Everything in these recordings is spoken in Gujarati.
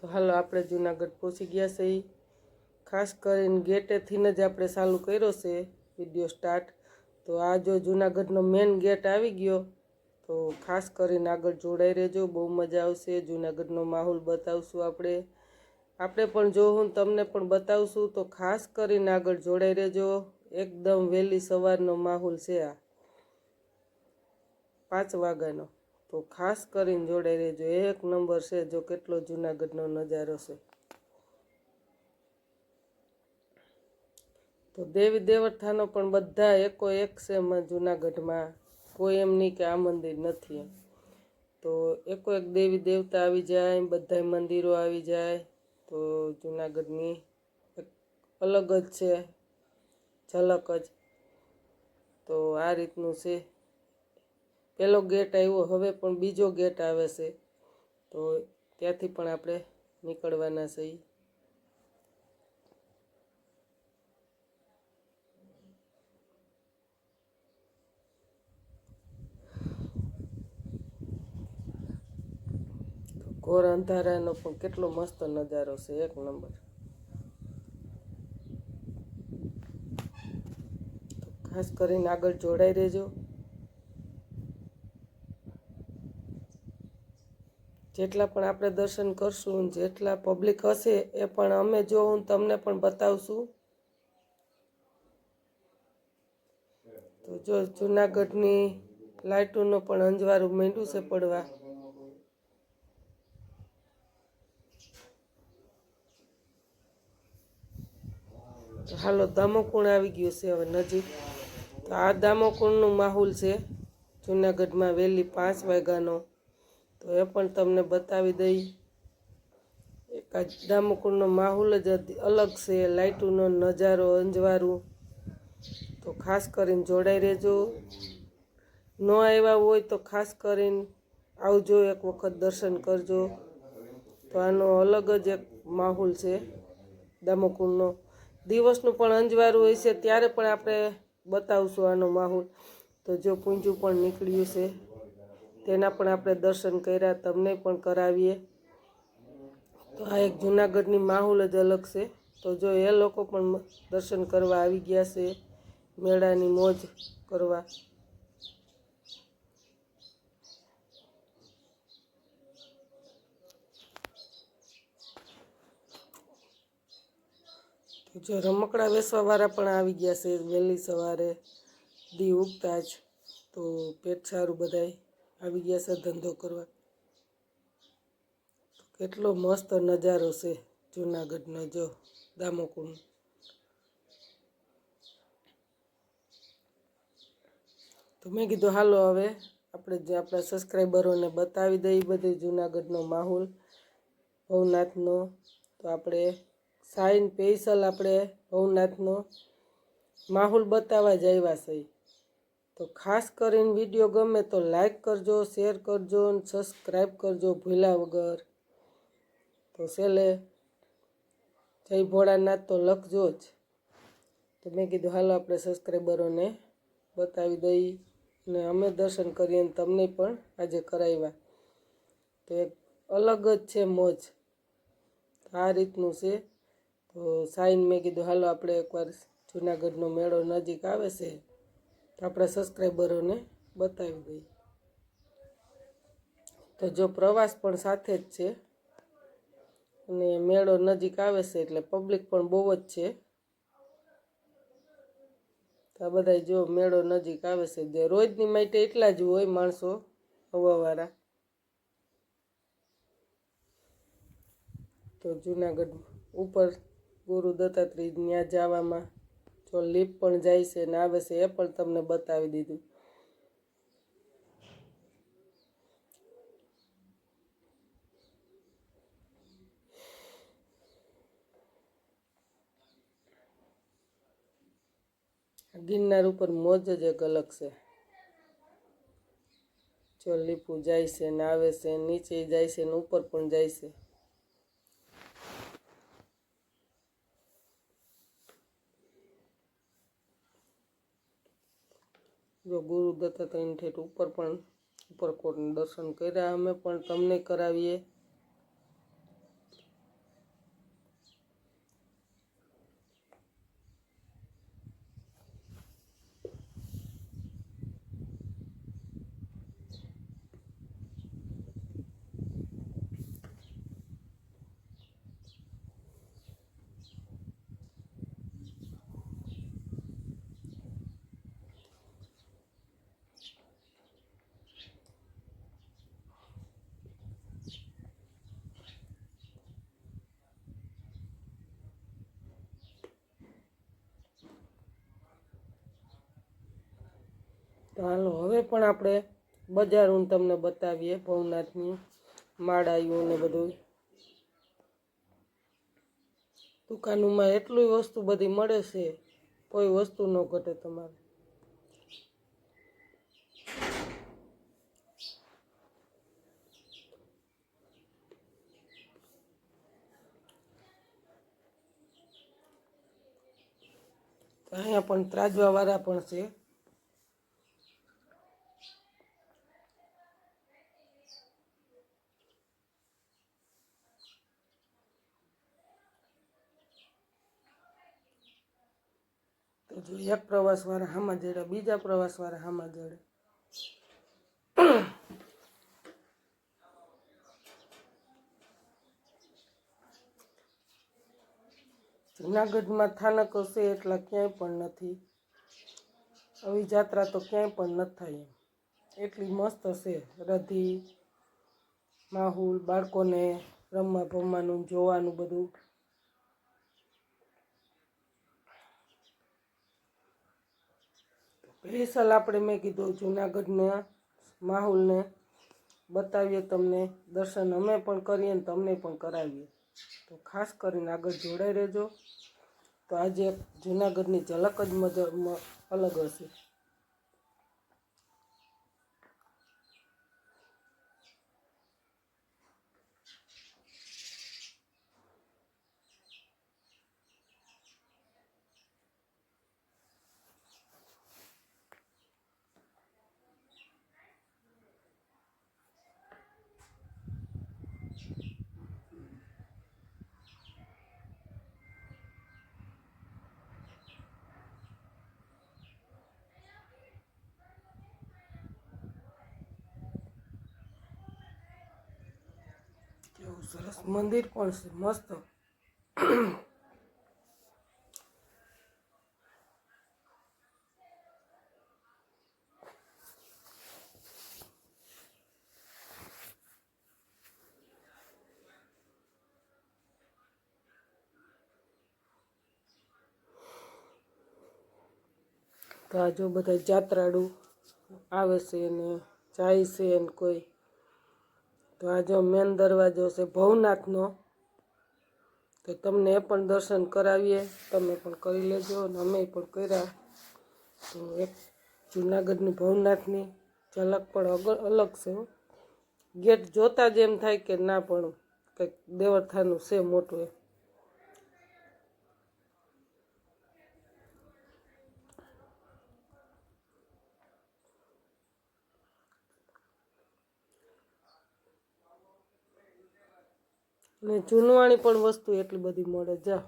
તો હાલો, આપણે જુનાગઢ પહોંચી ગયા છે. ખાસ કરીને ગેટેથી જ આપણે ચાલુ કર્યો છે વીડિયો સ્ટાર્ટ. તો આ જો જુનાગઢનો મેન ગેટ આવી ગયો, તો ખાસ કરીને આગળ જોડાઈ રહેજો. બહુ મજા આવશે. જુનાગઢનો માહોલ બતાવશું આપણે. આપણે પણ જો હું તમને પણ બતાવશું, તો ખાસ કરીને આગળ જોડાઈ રહેજો. એકદમ વહેલી સવારનો માહોલ છે આ. પાંચ વાગ્યાનો. તો ખાસ કરીને જોડાઈ રહેજો. એક નંબર છે જો કેટલો જુનાગઢનો નજારો છે. તો દેવી દેવસ્થાનો પણ બધા એકો એક છે જુનાગઢમાં. કોઈ એમ નહીં કે આ મંદિર નથી એમ. તો એકો એક દેવી દેવતા આવી જાય બધા મંદિરો આવી જાય. તો જુનાગઢની એક અલગ જ છે, ઝલક જ. તો આ રીતનું છે. પહેલો ગેટ આવ્યો, હવે પણ બીજો ગેટ આવે છે. તો ત્યાંથી પણ આપણે નીકળવાના છે ઈ. ઘોર અંધારાનો પણ કેટલો મસ્ત નજારો છે, એક નંબર. ખાસ કરીને આગળ જોડાઈ રહેજો. જેટલા પણ આપણે દર્શન કરશું જેટલા પબ્લિક હશે એ પણ અમે જોવું તમને પણ બતાવશું. તો જો જુનાગઢની લાઇટોનું પણ અંજવાળું માંડ્યું છે પડવા. હાલો દામોકુણ આવી ગયું છે હવે નજીક. તો આ દામોકુણનું માહોલ છે જુનાગઢમાં વહેલી પાંચ વાગ્યાનો. તો એ પણ તમને બતાવી દઈ. એક આ દામોકુંડનો માહોલ જ અલગ છે, લાઇટોનો નજારો અંજવારું. તો ખાસ કરીને જોડાઈ રહેજો. ન આવ્યા હોય તો ખાસ કરીને આવજો, એક વખત દર્શન કરજો. તો આનો અલગ જ એક માહોલ છે દામકુંડનો દિવસનું પણ અંજવારું હોય છે, ત્યારે પણ આપણે બતાવશું આનો માહોલ. તો જો પૂંજું પણ નીકળ્યું છે. તેના પણ આપણે દર્શન કર્યા, તમને પણ કરાવીએ. તો આ એક જૂનાગઢની માહોલ જ અલગ છે. તો જો એ લોકો પણ દર્શન કરવા આવી ગયા છે, મેળાની મોજ કરવા. જો રમકડા વેસવાવાળા પણ આવી ગયા છે, વહેલી સવારે દી ઉગતા જ. તો પેટ સારું બધાય. આવી ગયા છે ધંધો કરવા. કેટલો મસ્ત નજારો છે જૂનાગઢનો જો દામોકુંડ તો મેં કીધું, હાલો હવે આપણે જે આપણા સબસ્ક્રાઈબરોને બતાવી દઈએ બધી જૂનાગઢનો માહોલ, ભવનાથનો. તો આપણે સાઈન પેસલ આપણે ભવનાથનો માહોલ બતાવવા જ આવ્યા છે તો ખાસ કરીને વીડિયો ગમે તો લાઈક કરજો, શેર કરજો અને સબસ્ક્રાઈબ કરજો ભૂલ્યા વગર. તો છેલ્લે, જય ભોળાનાથ તો લખજો જ. તો મેં કીધું, હાલો, આપણે સબસ્ક્રાઈબરોને બતાવી દઈ અને અમે દર્શન કરીએ અને તમને પણ આજે કરાવ્યા. તો એક અલગ જ છે મોજ. આ રીતનું છે. તો સાઈન મેં કીધું, હાલો, આપણે એકવાર જુનાગઢનો મેળો નજીક આવે છે. તો આપણા સબસ્ક્રાઈબરોને બતાવી દઈએ. તો જો પ્રવાસ પણ સાથે જ છે અને મેળો નજીક આવે છે એટલે પબ્લિક પણ બહુ જ છે. તો આ બધા જો મેળો નજીક આવે છે, જે રોજની માટે એટલા જ હોય માણસો હવાવાળા. તો જુનાગઢ ઉપર ગુરુ દત્તાત્રેય ત્યાં જવામાં જો લીપ પણ જાય છે ને આવે છે, એ પણ તમને બતાવી દીધું. ગિરનાર ઉપર મોજ જ એક અલગ છે. જો લીપું જાય છે ને આવે છે, નીચે જાય છે ને ઉપર પણ જાય છે. જો ગુરુ દત્તાત્રેયને ઠેઠ ઉપર પણ ઉપરકોટનું દર્શન કર્યા અમે પણ તમને કરાવીએ. તો હાલો, હવે પણ આપણે બજાર હું તમને બતાવીએ ભવનાથની માળાયું ને બધું દુકાનોમાં એટલી વસ્તુ બધી મળે છે, કોઈ વસ્તુ ન ઘટે તમારે. અહીંયા પણ ત્રાજવા વાળા પણ છે તો જો એક પ્રવાસવાળા હામાં જડે, બીજા પ્રવાસવાળા હામાં જડે. જુનાગઢમાં સ્થાનકો છે એટલા ક્યાંય પણ નથી. આવી જાત્રા તો ક્યાંય પણ નથી થાય એમ. એટલી મસ્ત છે રધી, માહુલ બાળકોને રમવા ભમવાનું જોવાનું બધું. સ્પેશિયલ આપણે મેં કીધું જૂનાગઢના, માહોલને. બતાવીએ તમને દર્શન અમે પણ કરીએ ને તમને પણ કરાવીએ. તો ખાસ કરીને આગળ જોડાઈ રહેજો. તો આજે જુનાગઢની ઝલક જ મજા અલગ હશે. કેવું સરસ મંદિર પણ છે, મસ્ત. તો આ જો બધા જાત્રાળુ આવે છે ને જાય છે ને કોઈ તો આ જો મેન દરવાજો છે ભવનાથનો, તો તમને એ પણ દર્શન કરાવીએ. તમે પણ કરી લેજો અને અમે પણ કર્યા. તો એક જુનાગઢની ભવનાથની ઝલક પણ અલગ છે ગેટ જોતા જ એમ થાય કે ના પણ કંઈક દેવસ્થાનનું છે મોટું ને જૂનવાણી પણ વસ્તુ એટલી બધી મળે. જા.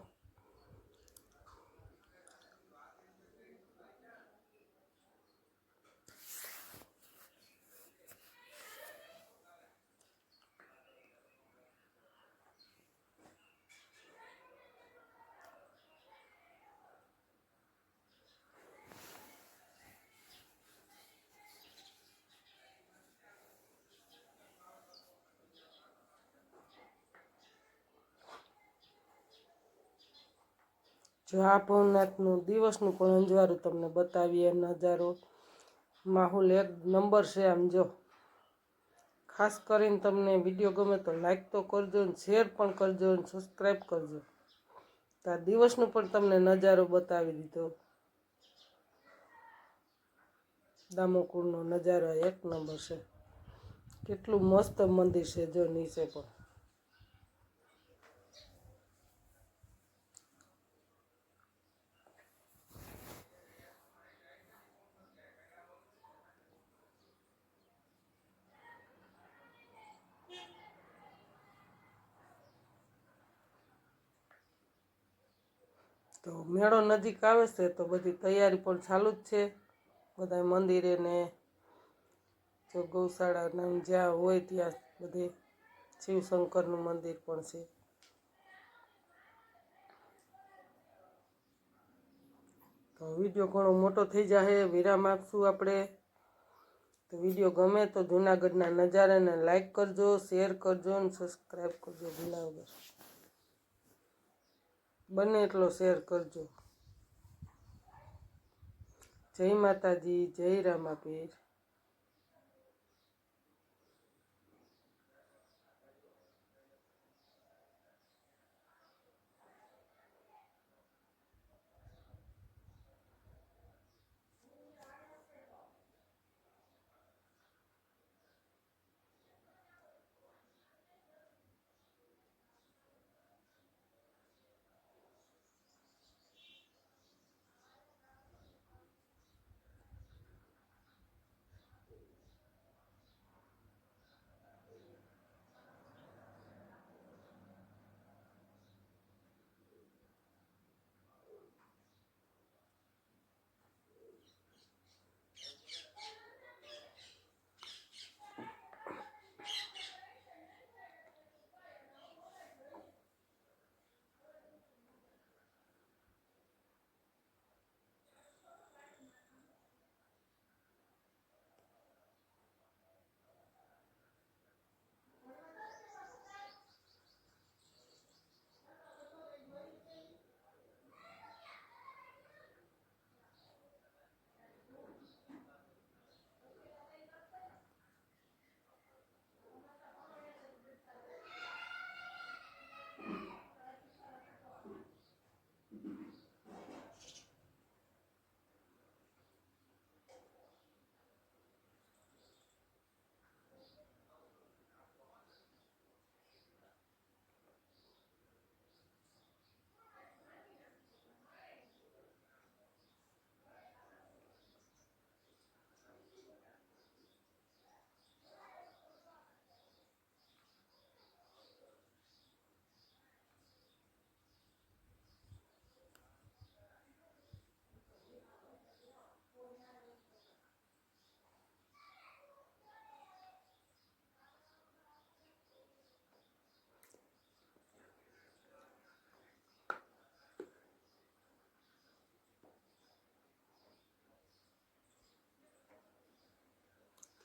જો આ ભવનાથનું દિવસનું પણ અંજવારું તમને બતાવીએ નજારો માહોલ એક નંબર છે આમ જો. ખાસ કરીને તમને વીડિયો ગમે તો લાઈક તો કરજો ને શેર પણ કરજો ને સબસ્ક્રાઈબ કરજો. તો દિવસનું પણ તમને નજારો બતાવી દીધો. દામોકુળનો નજારો એક નંબર છે. કેટલું મસ્ત મંદિર છે જો નીચે પણ. તો મેળો નજીક આવે છે, તો બધી તૈયારી પણ ચાલુ જ છે. બધા મંદિરે ને જો ગૌશાળા નામ જ્યાં હોય ત્યાં બધે શિવશંકરનું મંદિર પણ છે. તો વીડિયો ઘણો મોટો થઈ જાય વિરામ આપશું આપણે. તો વીડિયો ગમે તો જૂનાગઢના નજારાને લાઈક કરજો, શેર કરજો અને સબસ્ક્રાઈબ કરજો ભૂલા વગર બને એટલો શેર કરજો. જય માતાજી જય રામાપીર.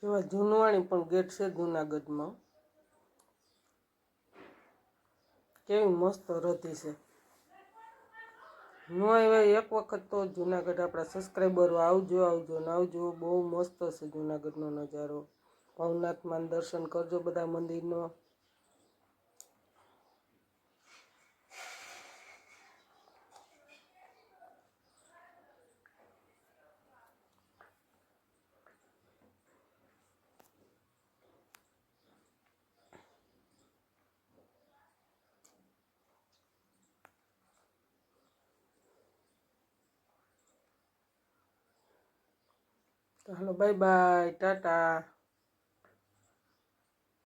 એવા જૂનવાણી પણ ગેટ છે જુનાગઢમાં. કેવી મસ્ત રધી છે. ન આવ્યા એક વખત તો જુનાગઢ આપણા સબસ્ક્રાઈબરો આવજો આવજો ને આવજો. બહુ મસ્ત છે જુનાગઢનો નજારો. ભવનાથમાં દર્શન કરજો બધા મંદિરનો. તો હાલો બાય બાય ટાટા.